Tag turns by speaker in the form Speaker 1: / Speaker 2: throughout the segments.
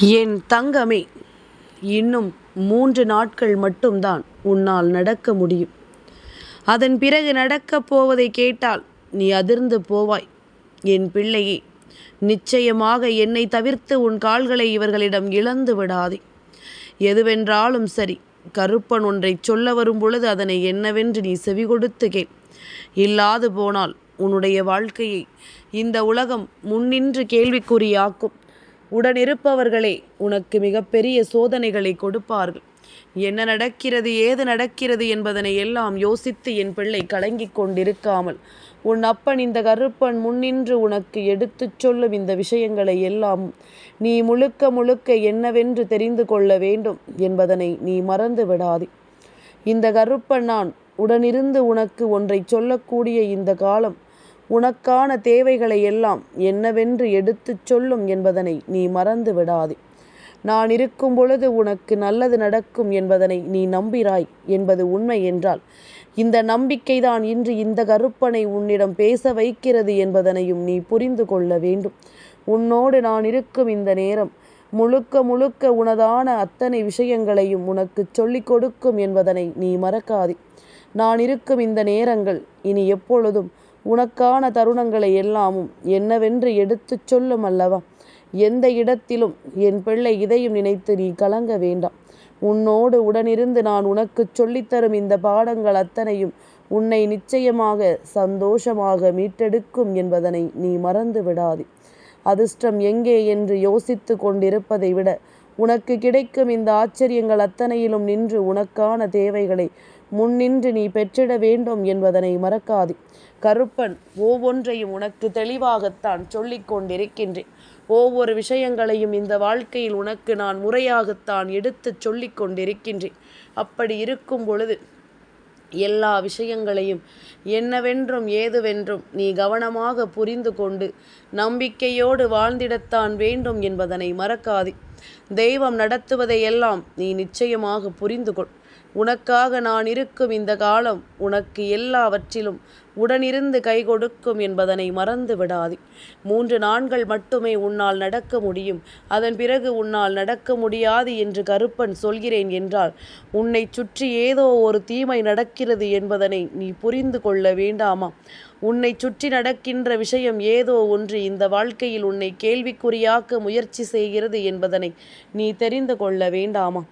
Speaker 1: என் தங்கமே இன்னும் மூன்று நாட்கள் மட்டும்தான் உன்னால் நடக்க முடியும். அதன் பிறகு நடக்கப் போவதை கேட்டால் நீ அதிர்ந்து போவாய். என் பிள்ளையே நிச்சயமாக என்னை தவிர்த்து உன் கால்களை இவர்களிடம் இழந்து விடாதே. எதுவென்றாலும் சரி கருப்பன் ஒன்றை சொல்ல வரும் பொழுது அதனை என்னவென்று நீ செவி கொடுத்து கேள். இல்லாது போனால் உன்னுடைய வாழ்க்கையை இந்த உலகம் முன்னின்று கேள்விக்குறியாக்கும். உடனிருப்பவர்களே உனக்கு மிகப்பெரிய சோதனைகளை கொடுப்பார்கள். என்ன நடக்கிறது ஏது நடக்கிறது என்பதனை எல்லாம் யோசித்து என் பிள்ளை கலங்கிக் கொண்டிருக்காமல் உன் அப்பன் இந்த கருப்பன் முன்னின்று உனக்கு எடுத்துச் சொல்லும் இந்த விஷயங்களை எல்லாம் நீ முழுக்க முழுக்க என்னவென்று தெரிந்து கொள்ள வேண்டும் என்பதனை நீ மறந்து விடாதே. இந்த கருப்பன் நான் உடனிருந்து உனக்கு ஒன்றை சொல்லக்கூடிய இந்த காலம் உனக்கான தேவைகளை எல்லாம் என்னவென்று எடுத்துச் சொல்லும் என்பதனை நீ மறந்து விடாதே. நான் இருக்கும் பொழுது உனக்கு நல்லது நடக்கும் என்பதனை நீ நம்பிராய் என்பது உண்மை என்றால் இந்த நம்பிக்கைதான் இன்று இந்த கருப்பனை உன்னிடம் பேச வைக்கிறது என்பதனையும் நீ புரிந்து கொள்ள வேண்டும். உன்னோடு நான் இருக்கும் இந்த நேரம் முழுக்க முழுக்க உனதான அத்தனை விஷயங்களையும் உனக்கு சொல்லிக் கொடுக்கும் என்பதனை நீ மறக்காதே. நான் இருக்கும் இந்த நேரங்கள் இனி எப்பொழுதும் உனக்கான தருணங்களை எல்லாமும் என்னவென்று எடுத்துச் சொல்லும் அல்லவா? எந்த இடத்திலும் என் பிள்ளை இதையும் நினைத்து நீ கலங்க வேண்டாம். உன்னோடு உடனிருந்து நான் உனக்கு சொல்லித்தரும் இந்த பாடங்கள் அத்தனையும் உன்னை நிச்சயமாக சந்தோஷமாக மீட்டெடுக்கும் என்பதனை நீ மறந்து விடாதே. அதிர்ஷ்டம் எங்கே என்று யோசித்து கொண்டிருப்பதை விட உனக்கு கிடைக்கும் இந்த ஆச்சரியங்கள் அத்தனையிலும் நின்று உனக்கான தேவைகளை முன்னின்று நீ பெற்றிட வேண்டும் என்பதனை மறக்காதே. கருப்பன் ஒவ்வொன்றையும் உனக்கு தெளிவாகத்தான் சொல்லிக் கொண்டிருக்கின்றேன். ஒவ்வொரு விஷயங்களையும் இந்த வாழ்க்கையில் உனக்கு நான் முறையாகத்தான் எடுத்து சொல்லிக் கொண்டிருக்கின்றேன். அப்படி இருக்கும் பொழுது எல்லா விஷயங்களையும் என்னவென்றும் ஏதுவென்றும் நீ கவனமாக புரிந்து கொண்டு நம்பிக்கையோடு வாழ்ந்திடத்தான் வேண்டும் என்பதனை மறக்காதே. தெய்வம் நடத்துவதையெல்லாம் நீ நிச்சயமாக புரிந்து கொள். உனக்காக நான் இருக்கும் இந்த காலம் உனக்கு எல்லாவற்றிலும் உடனிருந்து கை கொடுக்கும் என்பதனை மறந்து விடாதே. மூன்று நாண்கள் மட்டுமே உன்னால் நடக்க முடியும். அதன் பிறகு உன்னால் நடக்க முடியாது என்று கருப்பன் சொல்கிறேன் என்றால் உன்னை சுற்றி ஏதோ ஒரு தீமை நடக்கிறது என்பதனை நீ புரிந்து கொள்ள வேண்டாமா? உன்னை சுற்றி நடக்கின்ற விஷயம் ஏதோ ஒன்று இந்த வாழ்க்கையில் உன்னை கேள்விக்குறியாக்க முயற்சி செய்கிறது என்பதனை நீ தெரிந்து கொள்ள வேண்டாமா?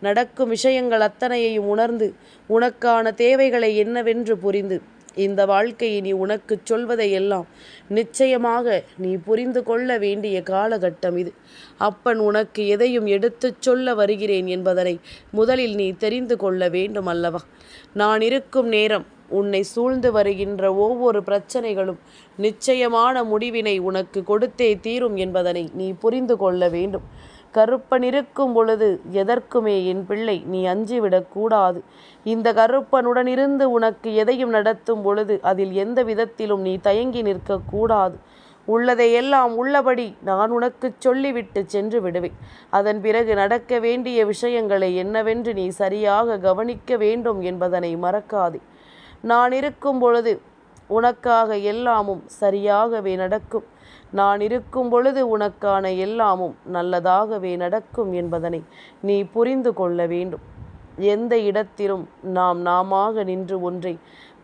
Speaker 1: நடக்கும் விஷயங்கள் அத்தனையையும் உணர்ந்து உனக்கான தேவைகளை என்னவென்று புரிந்து இந்த வாழ்க்கையை நீ உனக்கு சொல்வதையெல்லாம் நிச்சயமாக நீ புரிந்து கொள்ள வேண்டிய காலகட்டம் இது. அப்பன் உனக்கு எதையும் எடுத்துச் சொல்ல வருகிறேன் என்பதனை முதலில் நீ தெரிந்து கொள்ள வேண்டும் அல்லவா? நான் இருக்கும் நேரம் உன்னை சூழ்ந்து வருகின்ற ஒவ்வொரு பிரச்சனைகளும் நிச்சயமான முடிவினை உனக்கு கொடுத்தே தீரும் என்பதனை நீ புரிந்து கொள்ள வேண்டும். கருப்பன் இருக்கும் பொழுது எதற்குமே என் பிள்ளை நீ அஞ்சிவிடக்கூடாது இந்த கருப்பனுடன் இருந்து உனக்கு எதையும் நடத்தும் பொழுது அதில் எந்த விதத்திலும் நீ தயங்கி நிற்கக்கூடாது உள்ளதையெல்லாம் உள்ளபடி நான் உனக்கு சொல்லிவிட்டு சென்று விடுவேன். அதன் பிறகு நடக்க வேண்டிய விஷயங்களை என்னவென்று நீ சரியாக கவனிக்க வேண்டும் என்பதனை மறக்காதே. நான் இருக்கும் பொழுது உனக்காக எல்லாமும் சரியாகவே நடக்கும். நான் இருக்கும் பொழுது உனக்கான எல்லாமும் நல்லதாகவே நடக்கும் என்பதனை நீ புரிந்து கொள்ள வேண்டும். எந்த இடத்திலும் நாம் நாமாக நின்று ஒன்றை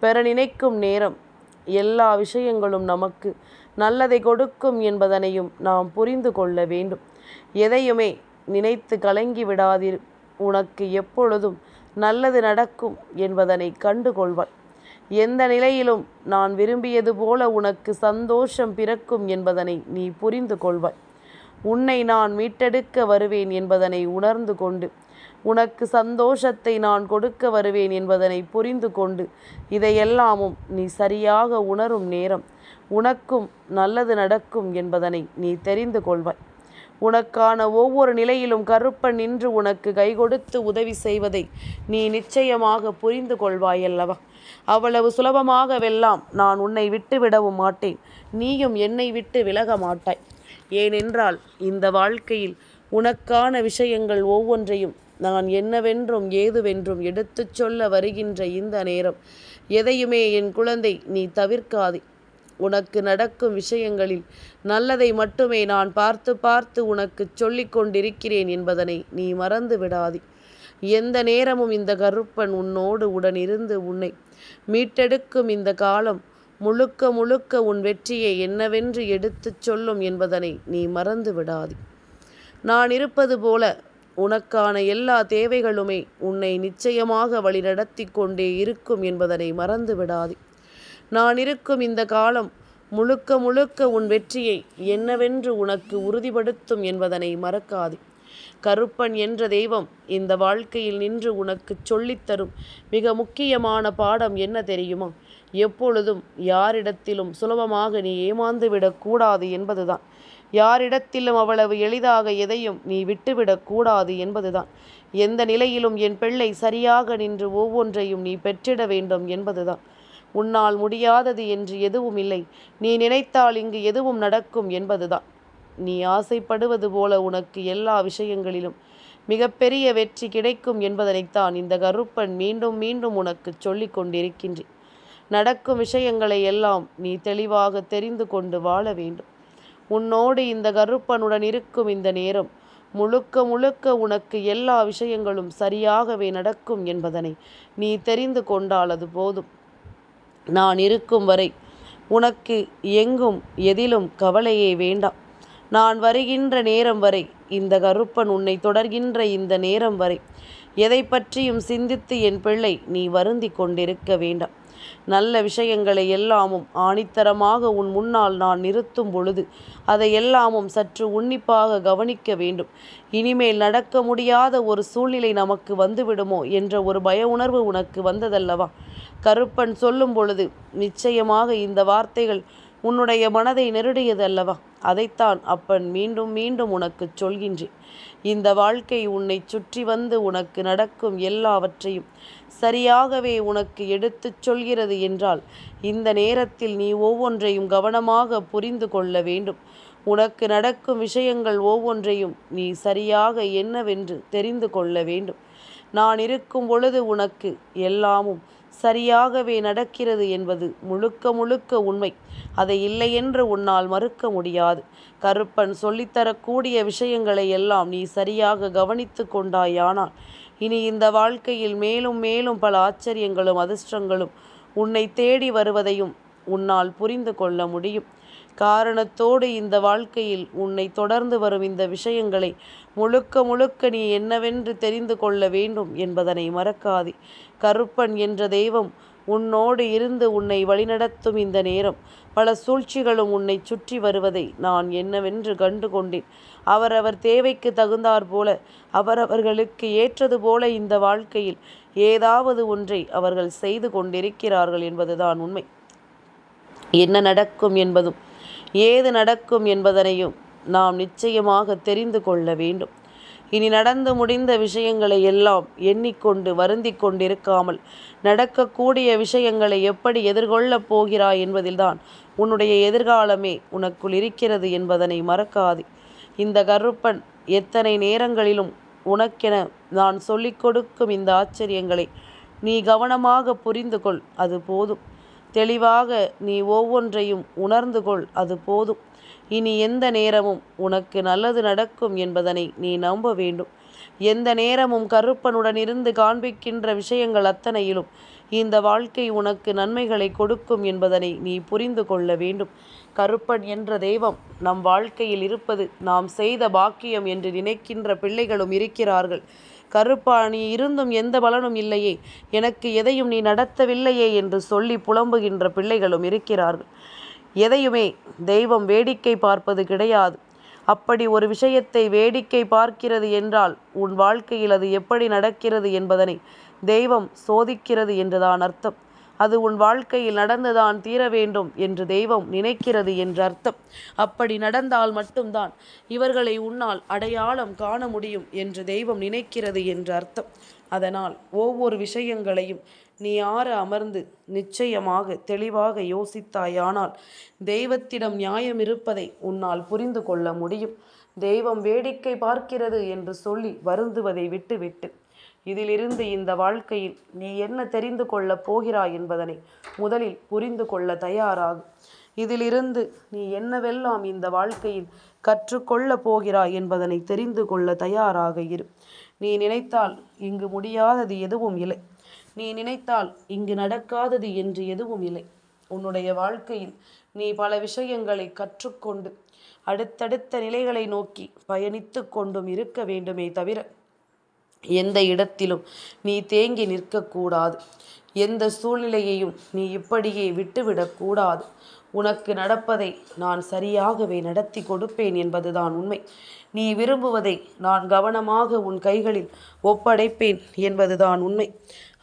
Speaker 1: பெற நினைக்கும் நேரம் எல்லா விஷயங்களும் நமக்கு நல்லதை கொடுக்கும் என்பதனையும் நாம் புரிந்து கொள்ள வேண்டும். எதையுமே நினைத்து கலங்கி விடாதிரு. உனக்கு எப்பொழுதும் நல்லது நடக்கும் என்பதனை கண்டுகொள்வாய். எந்த நிலையிலும் நான் விரும்பியது போல உனக்கு சந்தோஷம் பிறக்கும் என்பதனை நீ புரிந்து கொள்வாய். உன்னை நான் மீட்டெடுக்க வருவேன் என்பதனை உணர்ந்து கொண்டு உனக்கு சந்தோஷத்தை நான் கொடுக்க வருவேன் என்பதனை புரிந்து கொண்டு இதையெல்லாமும் நீ சரியாக உணரும் நேரம் உனக்கும் நல்லது நடக்கும் என்பதனை நீ தெரிந்து கொள்வாய். உனக்கான ஒவ்வொரு நிலையிலும் கருப்பன் நின்று உனக்கு கை கொடுத்து உதவி செய்வதை நீ நிச்சயமாக புரிந்து கொள்வாயல்லவா? அவ்வளவு சுலபமாகவெல்லாம் நான் உன்னை விட்டு விடவும் மாட்டேன். நீயும் என்னை விட்டு விலக மாட்டாய். ஏனென்றால் இந்த வாழ்க்கையில் உனக்கான விஷயங்கள் ஒவ்வொன்றையும் நான் என்னவென்றும் ஏதுவென்றும் எடுத்துச் சொல்ல வருகின்ற இந்த நேரம். எதையுமே என் குழந்தை நீ தவிர்க்காதே. உனக்கு நடக்கும் விஷயங்களில் நல்லதை மட்டுமே நான் பார்த்து பார்த்து உனக்கு சொல்லிக் கொண்டிருக்கிறேன் என்பதனை நீ மறந்து விடாதே. எந்த நேரமும் இந்த கருப்பன் உன்னோடு உடனிருந்து உன்னை மீட்டெடுக்கும் இந்த காலம் முழுக்க முழுக்க உன் வெற்றியை என்னவென்று எடுத்துச் சொல்லும் என்பதனை நீ மறந்து விடாதே. நான் இருப்பது போல உனக்கான எல்லா தேவைகளுமே உன்னை நிச்சயமாக வழிநடத்தி கொண்டே இருக்கும் என்பதனை மறந்து விடாதே. நான் இருக்கும் இந்த காலம் முழுக்க முழுக்க உன் வெற்றியை என்னவென்று உனக்கு உறுதிப்படுத்தும் என்பதனை மறக்காதே. கருப்பன் என்ற தெய்வம் இந்த வாழ்க்கையில் நின்று உனக்கு சொல்லித்தரும் மிக முக்கியமான பாடம் என்ன தெரியுமா? எப்பொழுதும் யாரிடத்திலும் சுலபமாக நீ ஏமாந்து விடக்கூடாது என்பதுதான். யாரிடத்திலும் அவ்வளவு எளிதாக எதையும் நீ விட்டுவிடக்கூடாது என்பதுதான். எந்த நிலையிலும் என் பிள்ளை சரியாக நின்று ஒவ்வொன்றையும் நீ பெற்றிட வேண்டும் என்பதுதான். உன்னால் முடியாதது என்று எதுவும் இல்லை. நீ நினைத்தால் இங்கு எதுவும் நடக்கும் என்பதுதான். நீ ஆசைப்படுவது போல உனக்கு எல்லா விஷயங்களிலும் மிகப்பெரிய வெற்றி கிடைக்கும் என்பதனைத்தான் இந்த கருப்பன் மீண்டும் மீண்டும் உனக்கு சொல்லிக் கொண்டிருக்கின்றேன். நடக்கும் விஷயங்களை எல்லாம் நீ தெளிவாக தெரிந்து கொண்டு வாழ வேண்டும். உன்னோடு இந்த கருப்பனுடன் இருக்கும் இந்த நேரம் முழுக்க முழுக்க உனக்கு எல்லா விஷயங்களும் சரியாகவே நடக்கும் என்பதனை நீ தெரிந்து கொண்டால் அது போதும். நான் இருக்கும் வரை உனக்கு எங்கும் எதிலும் கவலையே வேண்டாம். நான் வருகின்ற நேரம் வரை இந்த கருப்பன் உன்னை தொடர்கின்ற இந்த நேரம் வரை எதை பற்றியும் சிந்தித்து என் பிள்ளை நீ வருந்தி கொண்டிருக்க வேண்டாம். நல்ல விஷயங்களை எல்லாமும் ஆணித்தரமாக உன் முன்னால் நான் நிறுத்தும் பொழுது அதை எல்லாமும் சற்று உன்னிப்பாக கவனிக்க வேண்டும். இனிமேல் நடக்க முடியாத ஒரு சூழ்நிலை நமக்கு வந்துவிடுமோ என்ற ஒரு பய உணர்வு உனக்கு வந்ததல்லவா? கருப்பன் சொல்லும் பொழுது நிச்சயமாக இந்த வார்த்தைகள் உன்னுடைய மனதை நெருடியது அல்லவா அதைத்தான் அப்பன் மீண்டும் மீண்டும் உனக்கு சொல்கின்றேன். இந்த வாழ்க்கை உன்னை சுற்றி வந்து உனக்கு நடக்கும் எல்லாவற்றையும் சரியாகவே உனக்கு எடுத்துச் சொல்கிறது என்றால் இந்த நேரத்தில் நீ ஒவ்வொன்றையும் கவனமாக புரிந்து கொள்ள வேண்டும். உனக்கு நடக்கும் விஷயங்கள் ஒவ்வொன்றையும் நீ சரியாக என்னவென்று தெரிந்து கொள்ள வேண்டும். நான் இருக்கும் பொழுது உனக்கு எல்லாமும் சரியாகவே நடக்கிறது என்பது முழுக்க முழுக்க உண்மை. அதை இல்லையென்று உன்னால் மறுக்க முடியாது. கருப்பன் சொல்லித்தரக்கூடிய விஷயங்களை எல்லாம் நீ சரியாக கவனித்து கொண்டாயானால் இனி இந்த வாழ்க்கையில் மேலும் மேலும் பல ஆச்சரியங்களும் அதிர்ஷ்டங்களும் உன்னை தேடி வருவதையும் உன்னால் புரிந்து கொள்ள முடியும். காரணத்தோடு இந்த வாழ்க்கையில் உன்னை தொடர்ந்து வரும் இந்த விஷயங்களை முழுக்க முழுக்க நீ என்னவென்று தெரிந்து கொள்ள வேண்டும் என்பதனை மறக்காதே. கருப்பன் என்ற தெய்வம் உன்னோடு இருந்து உன்னை வழிநடத்தும் இந்த நேரம். பல சூழ்ச்சிகளும் உன்னை சுற்றி வருவதை நான் என்னவென்று கண்டு கொண்டேன் அவரவர் தேவைக்கு தகுந்தாற் போல அவரவர்களுக்கு ஏற்றது போல இந்த வாழ்க்கையில் ஏதாவது ஒன்றை அவர்கள் செய்து கொண்டிருக்கிறார்கள் என்பதுதான் உண்மை. என்ன நடக்கும் என்பதும் ஏது நடக்கும் என்பதனையும் நாம் நிச்சயமாக தெரிந்து கொள்ள வேண்டும். இனி நடந்து முடிந்த விஷயங்களை எல்லாம் எண்ணிக்கொண்டு வருந்தி கொண்டிருக்காமல் நடக்கக்கூடிய விஷயங்களை எப்படி எதிர்கொள்ளப் போகிறாய் என்பதில்தான் உன்னுடைய எதிர்காலமே உனக்குள் இருக்கிறது என்பதனை மறக்காது. இந்த கருப்பன் எத்தனை நேரங்களிலும் உனக்கென நான் சொல்லிக் கொடுக்கும் இந்த ஆச்சரியங்களை நீ கவனமாக புரிந்து கொள் அது போதும். தெளிவாக நீ ஒவ்வொன்றையும் உணர்ந்து கொள் அது போதும். இனி எந்த நேரமும் உனக்கு நல்லது நடக்கும் என்பதனை நீ நம்ப வேண்டும். எந்த நேரமும் கருப்பனுடன் இருந்து காண்பிக்கின்ற விஷயங்கள் அத்தனையிலும் இந்த வாழ்க்கை உனக்கு நன்மைகளை கொடுக்கும் என்பதனை நீ புரிந்து கொள்ள வேண்டும். கருப்பன் என்ற தெய்வம் நம் வாழ்க்கையில் இருப்பது நாம் செய்த பாக்கியம் என்று நினைக்கின்ற பிள்ளைகளும் இருக்கிறார்கள். கருப்பா நீ இருந்தும் எந்த பலனும் இல்லையே. எனக்கு எதையும் நீ நடத்தவில்லையே என்று சொல்லி புலம்புகின்ற பிள்ளைகளும் இருக்கிறார்கள். எதையுமே தெய்வம் வேடிக்கை பார்ப்பது கிடையாது. அப்படி ஒரு விஷயத்தை வேடிக்கை பார்க்கிறது என்றால் உன் வாழ்க்கையில் அது எப்படி நடக்கிறது என்பதனை தெய்வம் சோதிக்கிறது என்றுதான் அர்த்தம். அது உன் வாழ்க்கையில் நடந்துதான் தீர வேண்டும் என்று தெய்வம் நினைக்கிறது என்று அர்த்தம். அப்படி நடந்தால் மட்டும்தான் இவர்களை உன்னால் அடையாளம் காண முடியும் என்று தெய்வம் நினைக்கிறது என்று அர்த்தம். அதனால் ஒவ்வொரு விஷயங்களையும் நீ ஆற அமர்ந்து நிச்சயமாக தெளிவாக யோசித்தாயானால் தெய்வத்திடம் நியாயம் இருப்பதை உன்னால் புரிந்து கொள்ள முடியும். தெய்வம் வேடிக்கை பார்க்கிறது என்று சொல்லி வருந்துவதை விட்டுவிட்டு இதிலிருந்து இந்த வாழ்க்கையில் நீ என்ன தெரிந்து கொள்ளப் போகிறாய் என்பதனை முதலில் புரிந்து கொள்ள தயாராகும் இதிலிருந்து நீ என்னவெல்லாம் இந்த வாழ்க்கையில் கற்றுக்கொள்ளப் போகிறாய் என்பதனை தெரிந்து கொள்ள தயாராக இரு. நீ நினைத்தால் இங்கு முடியாதது எதுவும் இல்லை. நீ நினைத்தால் இங்கு நடக்காதது என்று எதுவும் இல்லை. உன்னுடைய வாழ்க்கையில் நீ பல விஷயங்களை கற்றுக்கொண்டு அடுத்தடுத்த நிலைகளை நோக்கி பயணித்து கொண்டும் இருக்க வேண்டுமே தவிர எந்த இடத்திலும் நீ தேங்கி நிற்கக்கூடாது. எந்த சூழ்நிலையையும் நீ இப்படியே விட்டுவிடக்கூடாது. உனக்கு நடப்பதை நான் சரியாகவே நடத்தி கொடுப்பேன் என்பதுதான் உண்மை. நீ விரும்புவதை நான் கவனமாக உன் கைகளில் ஒப்படைப்பேன் என்பதுதான் உண்மை.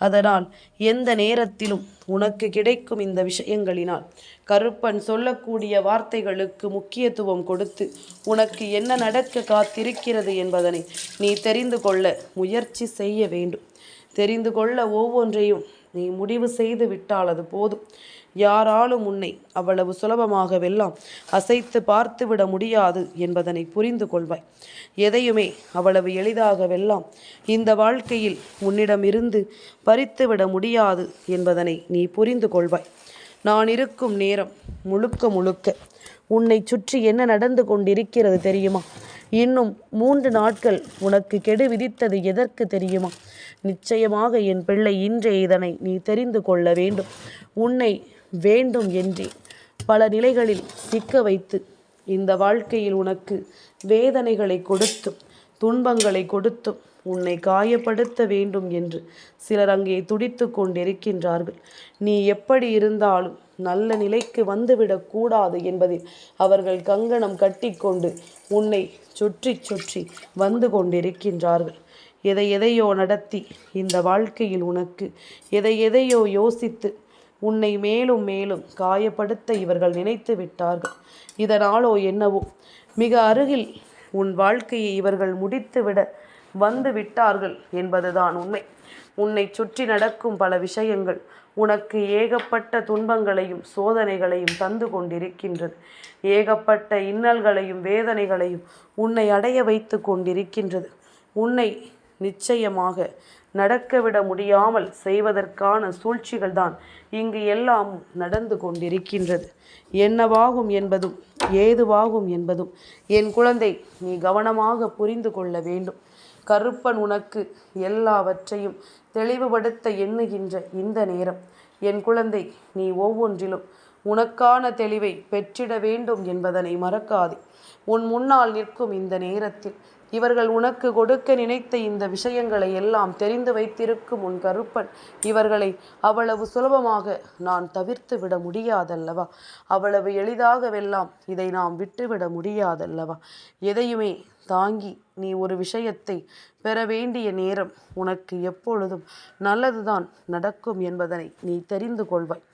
Speaker 1: அதனால் எந்த நேரத்திலும் உனக்கு கிடைக்கும் இந்த விஷயங்களினால் கருப்பன் சொல்லக்கூடிய வார்த்தைகளுக்கு முக்கியத்துவம் கொடுத்து உனக்கு என்ன நடக்க காத்திருக்கிறது என்பதனை நீ தெரிந்து கொள்ள முயற்சி செய்ய வேண்டும். தெரிந்து கொள்ள ஒவ்வொன்றையும் நீ முடிவு செய்து விட்டால் அது போதும். யாராலும் உன்னை அவ்வளவு சுலபமாகவெல்லாம் அசைத்து பார்த்துவிட முடியாது என்பதனை புரிந்து கொள்வாய். எதையுமே அவ்வளவு எளிதாகவெல்லாம் இந்த வாழ்க்கையில் உன்னிடமிருந்து பறித்துவிட முடியாது என்பதனை நீ புரிந்து கொள்வாய். நான் இருக்கும் நேரம் முழுக்க முழுக்க உன்னை சுற்றி என்ன நடந்து கொண்டிருக்கிறது தெரியுமா? இன்னும் மூன்று நாட்கள் உனக்கு கெடு விதித்தது எதற்கு தெரியுமா? நிச்சயமாக என் பிள்ளை இன்றைய இதனை நீ தெரிந்து கொள்ள வேண்டும். உன்னை வேண்டும் என்றே பல நிலைகளில் சிக்க வைத்து இந்த வாழ்க்கையில் உனக்கு வேதனைகளை கொடுத்தும் துன்பங்களை கொடுத்தும் உன்னை காயப்படுத்த வேண்டும் என்று சிலர் அங்கே துடித்து கொண்டிருக்கின்றார்கள். நீ எப்படி இருந்தாலும் நல்ல நிலைக்கு வந்துவிடக் கூடாது என்பதில் அவர்கள் கங்கணம் கட்டிக்கொண்டு உன்னை சுற்றி சுற்றி வந்து கொண்டிருக்கின்றார்கள். எதை எதையோ நடத்தி இந்த வாழ்க்கையில் உனக்கு எதை எதையோ யோசித்து உன்னை மேலும் மேலும் காயப்படுத்த இவர்கள் நினைத்து விட்டார்கள். இதனாலோ என்னவோ மிக அருகில் உன் வாழ்க்கையை இவர்கள் முடித்துவிட வந்து விட்டார்கள் என்பதுதான் உண்மை. உன்னை சுற்றி நடக்கும் பல விஷயங்கள் உனக்கு ஏகப்பட்ட துன்பங்களையும் சோதனைகளையும் தந்து கொண்டிருக்கின்றது. ஏகப்பட்ட இன்னல்களையும் வேதனைகளையும் உன்னை அடைய வைத்து கொண்டிருக்கின்றது. உன்னை நிச்சயமாக நடக்கவிட முடியாமல் செய்வதற்கான சூழ்ச்சிகள் தான் இங்கு எல்லாம் நடந்து கொண்டிருக்கின்றது. என்னவாகும் என்பதும் ஏதுவாகும் என்பதும் என் குழந்தை நீ கவனமாக புரிந்து கொள்ள வேண்டும். கருப்பன் உனக்கு எல்லாவற்றையும் தெளிவுபடுத்த எண்ணுகின்ற இந்த நேரம். என் குழந்தை நீ ஒவ்வொன்றிலும் உனக்கான தெளிவை பெற்றிட வேண்டும் என்பதனை மறக்காதே. உன் முன்னால் நிற்கும் இந்த நேரத்தில் இவர்கள் உனக்கு கொடுக்க நினைத்த இந்த விஷயங்களை எல்லாம் தெரிந்து வைத்திருக்கும் உன் கருப்பன். இவர்களை அவ்வளவு சுலபமாக நான் தவிர்த்து விட முடியாதல்லவா? அவ்வளவு எளிதாகவெல்லாம் இதை நாம் விட்டுவிட முடியாதல்லவா? எதையுமே தாங்கி நீ ஒரு விஷயத்தை பெற வேண்டிய நேரம் உனக்கு எப்பொழுதும் நல்லதுதான் நடக்கும் என்பதனை நீ தெரிந்து கொள்வாய்.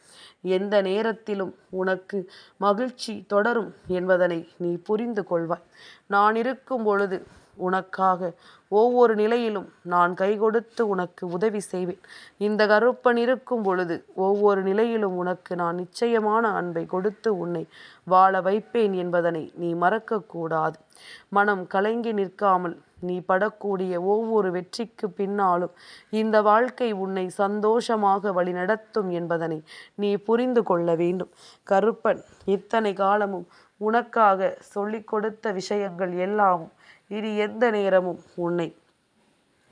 Speaker 1: எந்த நேரத்திலும் உனக்கு மகிழ்ச்சி தொடரும் என்பதனை நீ புரிந்து கொள்வாய். நான் இருக்கும் பொழுது உனக்காக. ஒவ்வொரு நிலையிலும் நான் கை கொடுத்து உனக்கு உதவி செய்வேன். இந்த கருப்பன் இருக்கும் பொழுது ஒவ்வொரு நிலையிலும் உனக்கு நான் நிச்சயமான அன்பை கொடுத்து உன்னை வாழ வைப்பேன் என்பதனை நீ மறக்கக்கூடாது. மனம் கலங்கி நிற்காமல் நீ படக்கூடிய ஒவ்வொரு வெற்றிக்கு பின்னாலும் இந்த வாழ்க்கை உன்னை சந்தோஷமாக வழிநடத்தும் என்பதனை நீ புரிந்து கொள்ள வேண்டும். கருப்பன் இத்தனை காலமும் உனக்காக சொல்லிக் கொடுத்த விஷயங்கள் எல்லாமும் இனி எந்த நேரமும் உன்னை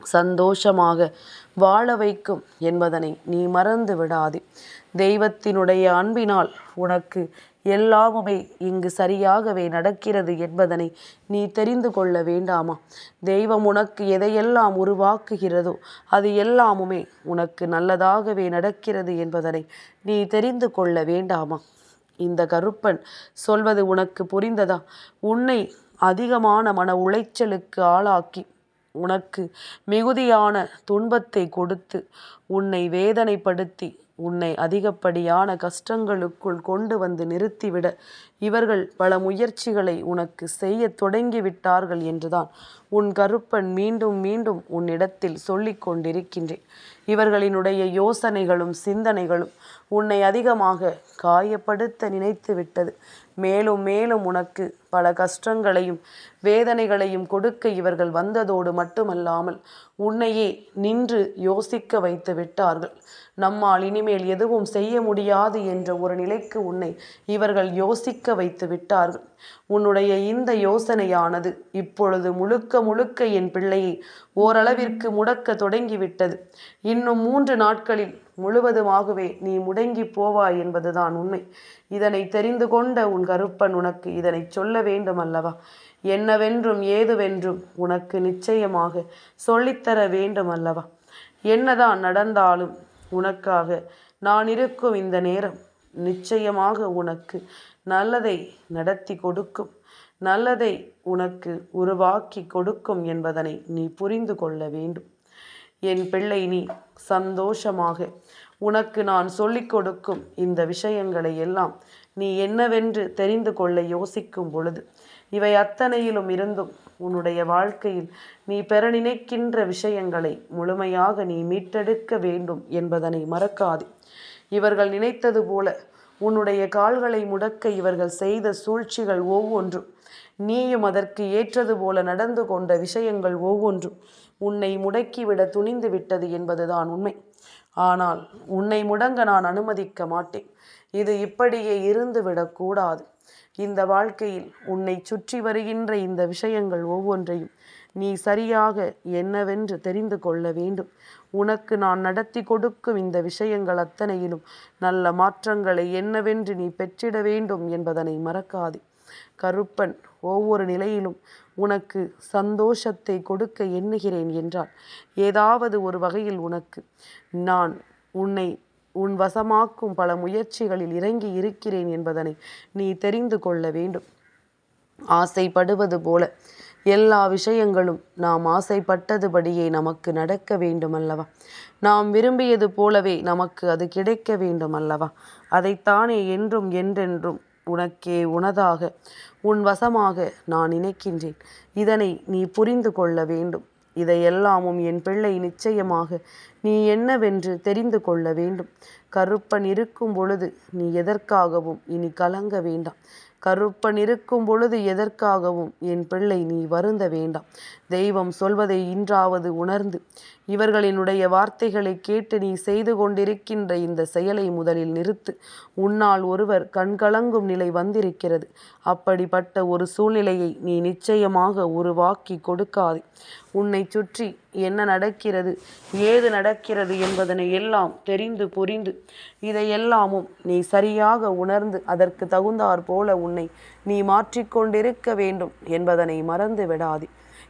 Speaker 1: சந்தோஷமாக வாழ வைக்கும் என்பதனை நீ மறந்து விடாதே. தெய்வத்தினுடைய அன்பினால் உனக்கு எல்லாமுமே இங்கு சரியாகவே நடக்கிறது என்பதனை நீ தெரிந்து கொள்ள வேண்டாமா? தெய்வம் உனக்கு எதையெல்லாம் உருவாக்குகிறதோ அது எல்லாமுமே உனக்கு நல்லதாகவே நடக்கிறது என்பதனை நீ தெரிந்து கொள்ள வேண்டாமா? இந்த கருப்பன் சொல்வது உனக்கு புரிந்ததா? உன்னை அதிகமான மன உளைச்சலுக்கு ஆளாக்கி உனக்கு மிகுதியான துன்பத்தை கொடுத்து உன்னை வேதனைப்படுத்தி உன்னை அதிகப்படியான கஷ்டங்களுக்குள் கொண்டு வந்து நிறுத்திவிட இவர்கள் பல முயற்சிகளை உனக்கு செய்ய தொடங்கிவிட்டார்கள் என்றுதான் உன் கருப்பன் மீண்டும் மீண்டும் உன்னிடத்தில் சொல்லிக் கொண்டிருக்கின்றேன். இவர்களினுடைய யோசனைகளும் சிந்தனைகளும் உன்னை அதிகமாக காயப்படுத்த நினைத்து விட்டது. மேலும் மேலும் உனக்கு பல கஷ்டங்களையும் வேதனைகளையும் கொடுக்க இவர்கள் வந்ததோடு மட்டுமல்லாமல் உன்னையே நின்று யோசிக்க வைத்து விட்டார்கள். நம்மால் இனிமேல் எதுவும் செய்ய முடியாது என்ற ஒரு நிலைக்கு உன்னை இவர்கள் யோசிக்க வைத்து விட்டார்கள். உன்னுடைய இந்த யோசனையானது இப்பொழுது முழுக்க முழுக்க என் பிள்ளையை ஓரளவிற்கு முடக்க தொடங்கிவிட்டது. இன்னும் மூன்று நாட்களில் முழுவதுமாகவே நீ முடங்கி போவாய் என்பதுதான் உண்மை. இதனை தெரிந்து கொண்ட உன் கருப்பன் உனக்கு இதனை சொல்ல வேண்டும் அல்லவா என்னவென்றும் ஏதுவென்றும் உனக்கு நிச்சயமாக சொல்லித்தர வேண்டும் அல்லவா என்னதான் நடந்தாலும் உனக்காக நான் இருக்கும் இந்த நேரம் நிச்சயமாக உனக்கு நல்லதை நடத்தி கொடுக்கும். நல்லதை உனக்கு உருவாக்கி கொடுக்கும் என்பதனை நீ புரிந்து கொள்ள வேண்டும். என் பிள்ளை நீ சந்தோஷமாக உனக்கு நான் சொல்லிக் கொடுக்கும் இந்த விஷயங்களை எல்லாம் நீ என்னவென்று தெரிந்து கொள்ள யோசிக்கும் பொழுது இவை அத்தனையிலும் இருந்தும் உன்னுடைய வாழ்க்கையில் நீ பெற நினைக்கின்ற விஷயங்களை முழுமையாக நீ மீட்டெடுக்க வேண்டும் என்பதனை மறக்காது. இவர்கள் நினைத்தது போல உன்னுடைய கால்களை முடக்க இவர்கள் செய்த சூழ்ச்சிகள் ஒவ்வொன்றும். நீயும் அதற்கு ஏற்றது போல நடந்து கொண்ட விஷயங்கள் ஒவ்வொன்றும். உன்னை முடக்கிவிட துணிந்து விட்டது என்பதுதான் உண்மை. ஆனால் உன்னை முடங்க நான் அனுமதிக்க மாட்டேன். இது இப்படியே இருந்து விடக்கூடாது. இந்த வாழ்க்கையில் உன்னை சுற்றி வருகின்ற இந்த விஷயங்கள் ஒவ்வொன்றையும் நீ சரியாக என்னவென்று தெரிந்து கொள்ள வேண்டும். உனக்கு நான் நடத்தி கொடுக்கும் இந்த விஷயங்கள் அத்தனையிலும் நல்ல மாற்றங்களை என்னவென்று நீ பெற்றிட வேண்டும் என்பதனை மறக்காதே. கருப்பன் ஒவ்வொரு நிலையிலும் உனக்கு சந்தோஷத்தை கொடுக்க எண்ணுகிறேன் என்றால் ஏதாவது ஒரு வகையில் உனக்கு. நான் உன்னை உன் வசமாக்கும் பல முயற்சிகளில் இறங்கி இருக்கிறேன் என்பதனை நீ தெரிந்து கொள்ள வேண்டும். ஆசைப்படுவது போல எல்லா விஷயங்களும் நாம் ஆசைப்பட்டதுபடியே நமக்கு நடக்க வேண்டும் அல்லவா நாம் விரும்பியது போலவே நமக்கு அது கிடைக்க வேண்டும் அல்லவா அதைத்தானே என்றும் என்றென்றும் உனக்கே உனதாக உன் வசமாக நான் நினைக்கின்றேன். இதனை நீ புரிந்து கொள்ள வேண்டும். இதையெல்லாமும் என் பிள்ளை நிச்சயமாக நீ என்னவென்று தெரிந்து கொள்ள வேண்டும். கருப்பன் இருக்கும் பொழுது நீ எதற்காகவும் இனி கலங்க வேண்டாம். கருப்பன் இருக்கும் பொழுது எதற்காகவும் என் பிள்ளை நீ வருந்த வேண்டாம். தெய்வம் சொல்வதை இன்றாவது உணர்ந்து இவர்களினுடைய வார்த்தைகளை கேட்டு நீ செய்து கொண்டிருக்கின்ற இந்த செயலை முதலில் நிறுத்து. உன்னால் ஒருவர் கண்கலங்கும் நிலை வந்திருக்கிறது. அப்படிப்பட்ட ஒரு சூழ்நிலையை நீ நிச்சயமாக உருவாக்கி கொடுக்காதே. உன்னை சுற்றி என்ன நடக்கிறது ஏது நடக்கிறது என்பதனை எல்லாம் தெரிந்து புரிந்து இதையெல்லாமும் நீ சரியாக உணர்ந்து அதற்கு தகுந்தாற் போல உன்னை நீ மாற்றிக்கொண்டிருக்க வேண்டும் என்பதனை மறந்து விடாதே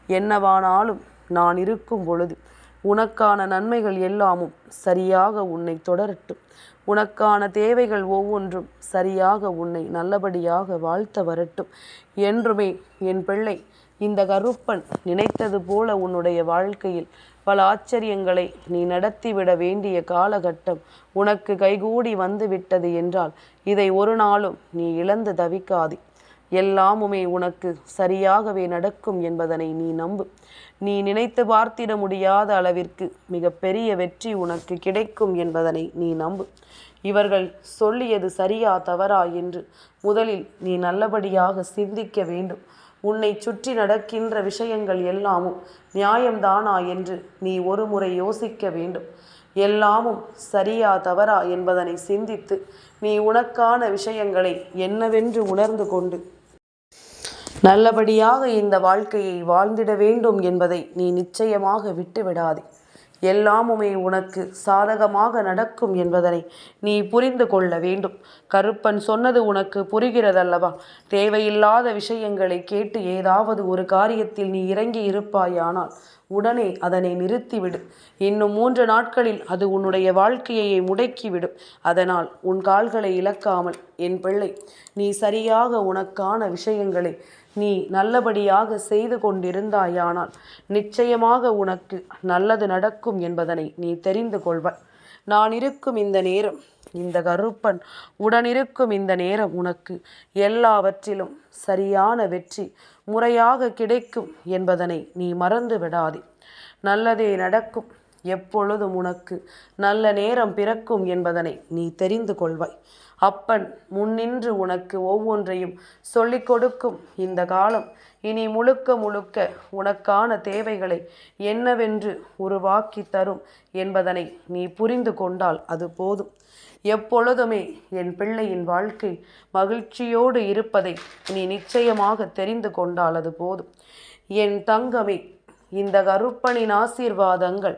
Speaker 1: என்னவானாலும் நான் இருக்கும் பொழுது உனக்கான நன்மைகள் எல்லாமும் சரியாக உன்னை தொடரட்டும். உனக்கான தேவைகள் ஒவ்வொன்றும் சரியாக உன்னை நல்லபடியாக வாழ்த்த வரட்டும். என்றுமே என் பிள்ளை இந்த கருப்பன் நினைத்தது போல உன்னுடைய வாழ்க்கையில் பல ஆச்சரியங்களை நீ நடத்திவிட வேண்டிய காலகட்டம் உனக்கு கைகூடி வந்துவிட்டது என்றால் இதை ஒரு நாளும் நீ இழந்து தவிக்காதே. எல்லாமுமே உனக்கு சரியாகவே நடக்கும் என்பதனை நீ நம்பு. நீ நினைத்து பார்த்திட முடியாத அளவிற்கு மிக பெரிய வெற்றி உனக்கு கிடைக்கும் என்பதனை நீ நம்பு. இவர்கள் சொல்லியது சரியா தவறா என்று முதலில் நீ நல்லபடியாக சிந்திக்க வேண்டும். உன்னை சுற்றி நடக்கின்ற விஷயங்கள் எல்லாமும் நியாயம்தானா என்று நீ ஒரு முறை யோசிக்க வேண்டும். எல்லாமும் சரியா தவறா என்பதனை சிந்தித்து நீ உனக்கான விஷயங்களை என்னவென்று உணர்ந்து கொண்டு நல்லபடியாக இந்த வாழ்க்கையை வாழ்ந்திட வேண்டும் என்பதை நீ நிச்சயமாக விட்டுவிடாதே. எல்லாமுமே உனக்கு சாதகமாக நடக்கும் என்பதனை நீ புரிந்து கொள்ள வேண்டும். கருப்பன் சொன்னது உனக்கு புரிகிறதல்லவா? தேவையில்லாத விஷயங்களை கேட்டு ஏதாவது ஒரு காரியத்தில் நீ இறங்கி இருப்பாயானால் உடனே அதனை நிறுத்திவிடு. இன்னும் மூன்று நாட்களில் அது உன்னுடைய வாழ்க்கையை முடக்கிவிடும். அதனால் உன் கால்களை இழக்காமல் என் பிள்ளை நீ சரியாக உனக்கான விஷயங்களை நீ நல்லபடியாக செய்து கொண்டிருந்தாயானால் நிச்சயமாக உனக்கு நல்லது நடக்கும் என்பதனை நீ தெரிந்து கொள்வாய். நான் இருக்கும் இந்த நேரம் இந்த கருப்பன் உடனிருக்கும் இந்த நேரம் உனக்கு எல்லாவற்றிலும் சரியான வெற்றி முறையாக கிடைக்கும் என்பதனை நீ மறந்து விடாதே. நல்லதே நடக்கும் எப்பொழுதும் உனக்கு நல்ல நேரம் பிறக்கும் என்பதனை நீ தெரிந்து கொள்வாய். அப்பன் முன்னின்று உனக்கு ஒவ்வொன்றையும் சொல்லிக் கொடுக்கும் இந்த காலம். இனி முழுக்க முழுக்க உனக்கான தேவைகளை என்னவென்று உருவாக்கி தரும் என்பதனை நீ புரிந்து கொண்டால் அது போதும். எப்பொழுதுமே என் பிள்ளையின் வாழ்க்கை மகிழ்ச்சியோடு இருப்பதை நீ நிச்சயமாக தெரிந்து கொண்டால் அது போதும். என் தங்கமே இந்த கருப்பனின் ஆசீர்வாதங்கள்